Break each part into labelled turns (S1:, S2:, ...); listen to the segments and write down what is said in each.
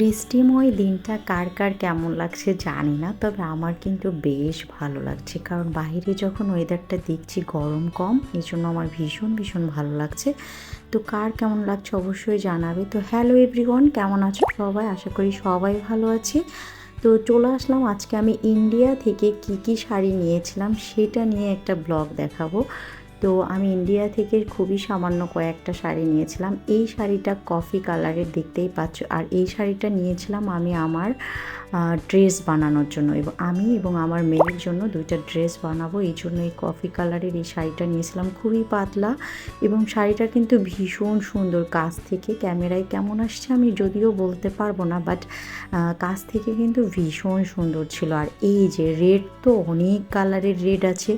S1: বৃষ্টিময় দিনটা কার কার কেমন লাগছে জানি না, তবে আমার কিন্তু বেশ ভালো লাগছে। কারণ বাইরে যখন ওয়েদারটা দেখছি গরম কম এই জন্য আমার ভীষণ ভীষণ ভালো লাগছে। তো কার কেমন লাগছে অবশ্যই জানাবে। তো হ্যালো এভরিওয়ান কেমন আছো সবাই? আশা করি সবাই ভালো আছে। তো চলে আসলাম আজকে আমি ইন্ডিয়া থেকে কি কি শাড়ি নিয়েছিলাম, সেটা নিয়ে একটা ব্লগ দেখাবো। তো আমি ইন্ডিয়া থেকে খুবই সামান্য কয়েকটা শাড়ি নিয়েছিলাম। এই শাড়িটা কফি কালারের দেখতেই পাচ্ছ। আর এই শাড়িটা নিয়েছিলাম আমি আমার ড্রেস বানানোর জন্য। এবং আমি এবং আমার মেয়ের জন্য দুইটা ড্রেস বানাবো। এই জন্য এই কফি কালারের এই শাড়িটা নিয়েছিলাম। খুবই পাতলা এবং শাড়িটা কিন্তু ভীষণ সুন্দর। কাছ থেকে ক্যামেরায় কেমন আসছে আমি যদিও বলতে পারব না বাট কাছ থেকে কিন্তু ভীষণ সুন্দর ছিল। আর এই যে রেড তো অনেক কালারের রেড আছে।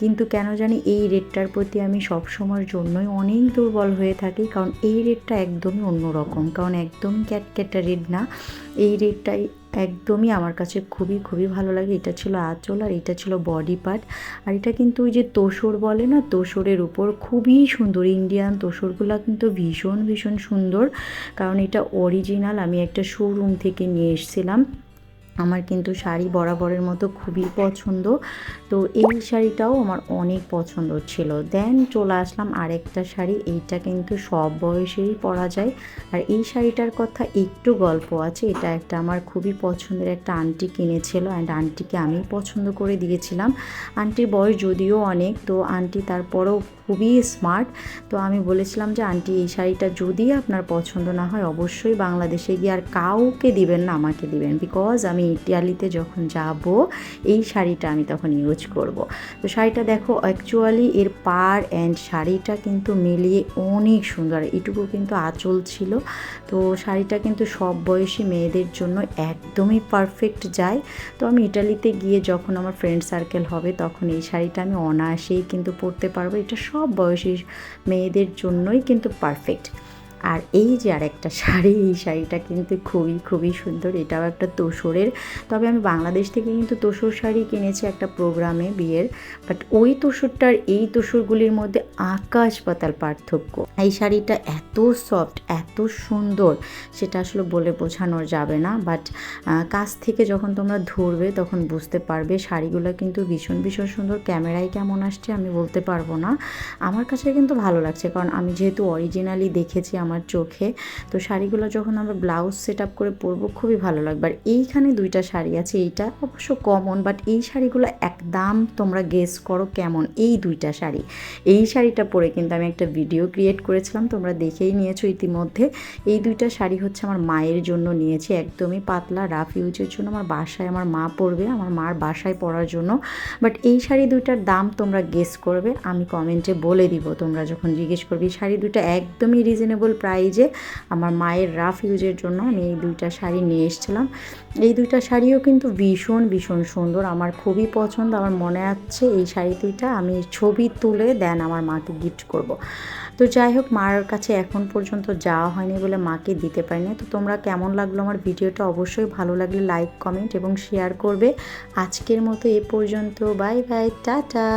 S1: কিন্তু কেন জানি এই রেডটার প্রতি আমি সবসময়ের জন্যই অনেক দুর্বল হয়ে থাকি, কারণ এই রেটটা একদমই অন্যরকম। কারণ একদমই ক্যাটক্যাটা রেট না। এই রেটটাই একদমই আমার কাছে খুবই খুবই ভালো লাগে। এটা ছিল আঁচল আর এটা ছিল বডি পার্ট। আর এটা কিন্তু ওই যে তোষর বলে না? তোষরের উপর খুবই সুন্দর। ইন্ডিয়ান তোষরগুলো কিন্তু ভীষণ ভীষণ সুন্দর। কারণ এটা অরিজিনাল আমি একটা শোরুম থেকে নিয়ে এসেছিলাম। আমার কিন্তু শাড়ি বরাবরের মতো খুবই পছন্দ। তো এই শাড়িটাও আমার অনেক পছন্দ ছিল। দেন চলে আসলাম আরেকটা শাড়ি, এইটা কিন্তু সব বয়সেই পরা যায়। আর এই শাড়িটার কথা একটু গল্প আছে, এটা একটা আমার খুবই পছন্দের একটা আন্টি কিনেছিল অ্যান্ড আন্টিকে আমি পছন্দ করে দিয়েছিলাম। আন্টির বয়স যদিও অনেক, তো আন্টি তারপরেও খুবই স্মার্ট। তো আমি বলেছিলাম যে, আন্টি, এই শাড়িটা যদি আপনার পছন্দ না হয়, অবশ্যই বাংলাদেশে গিয়ে আর কাউকে দিবেন না, আমাকে দিবেন। বিকজ আমি ইটালিতে যখন যাব, এই শাড়িটা আমি তখন ইউজ করব। তো শাড়িটা দেখো অ্যাকচুয়ালি এর পার অ্যান্ড শাড়িটা কিন্তু মিলিয়ে অনেক সুন্দর। এটুকু কিন্তু আঁচল ছিল। তো শাড়িটা কিন্তু সব বয়সী মেয়েদের জন্য একদমই পারফেক্ট যায়। তো আমি ইটালিতে গিয়ে যখন আমার ফ্রেন্ড সার্কেল হবে, তখন এই শাড়িটা আমি অনায়াসেই কিন্তু পরতে পারব। এটা সব বয়সী মেয়েদের জন্যই কিন্তু পারফেক্ট আর এই যে আর একটা শাড়ি, এই শাড়িটা কিন্তু খুবই খুবই সুন্দর। এটাও একটা তোষরের। তবে আমি বাংলাদেশ থেকে কিন্তু তোষর শাড়ি কিনেছি একটা প্রোগ্রামে বিয়ের। বাট ওই তোষরটার, এই তোষরগুলির মধ্যে আকাশ পাতাল পার্থক্য। এই শাড়িটা এত সফট, এত সুন্দর, সেটা আসলে বলে বোঝানো যাবে না। বাট কাছ থেকে যখন তোমরা ধরবে, তখন বুঝতে পারবে শাড়িগুলো কিন্তু ভীষণ ভীষণ সুন্দর। ক্যামেরায় কেমন আসছে আমি বলতে পারব না। আমার কাছে কিন্তু ভালো লাগছে। কারণ আমি যেহেতু অরিজিনালি দেখেছি, আমার আমার চোখে। তো শাড়িগুলো যখন আমরা ব্লাউজ সেট আপ করে পরবো খুবই ভালো লাগবে। আর এইখানে দুইটা শাড়ি আছে, এইটা অবশ্য কমন বাট এই শাড়িগুলো একদম তোমরা গেস করো কেমন। এই দুইটা শাড়ি। এই শাড়িটা পরে কিন্তু আমি একটা ভিডিও ক্রিয়েট করেছিলাম, তোমরা দেখেই নিয়েছো ইতিমধ্যে। এই দুইটা শাড়ি হচ্ছে আমার মায়ের জন্য নিয়েছি, একদমই পাতলা রাফ ইউজের জন্য। আমার বাসায় আমার মা পরবে, আমার মার বাসায় পরার জন্য। বাট এই শাড়ি দুইটার দাম তোমরা গেস করবে, আমি কমেন্টে বলে দিব। তোমরা যখন জিজ্ঞেস করবে, এই শাড়ি দুইটা একদমই রিজনেবল প্রাইজে আমার মায়ের রাফ ইউজের জন্য আমি এই দুইটা শাড়ি নিয়ে এসেছিলাম। এই দুইটা শাড়িও কিন্তু ভীষণ ভীষণ সুন্দর। আমার খুবই পছন্দ। আমার মনে আছে এই শাড়ি দুইটা আমি ছবি তুলে দেন আমার মাকে গিফট করব। তো যাই হোক, মার কাছে এখন পর্যন্ত যাওয়া হয়নি বলে মাকে দিতে পারিনি। তো তোমরা কেমন লাগল আমার ভিডিওটা? অবশ্যই ভালো লাগলে লাইক কমেন্ট এবং শেয়ার করবে। আজকের মতো এ পর্যন্ত। Bye bye, tata!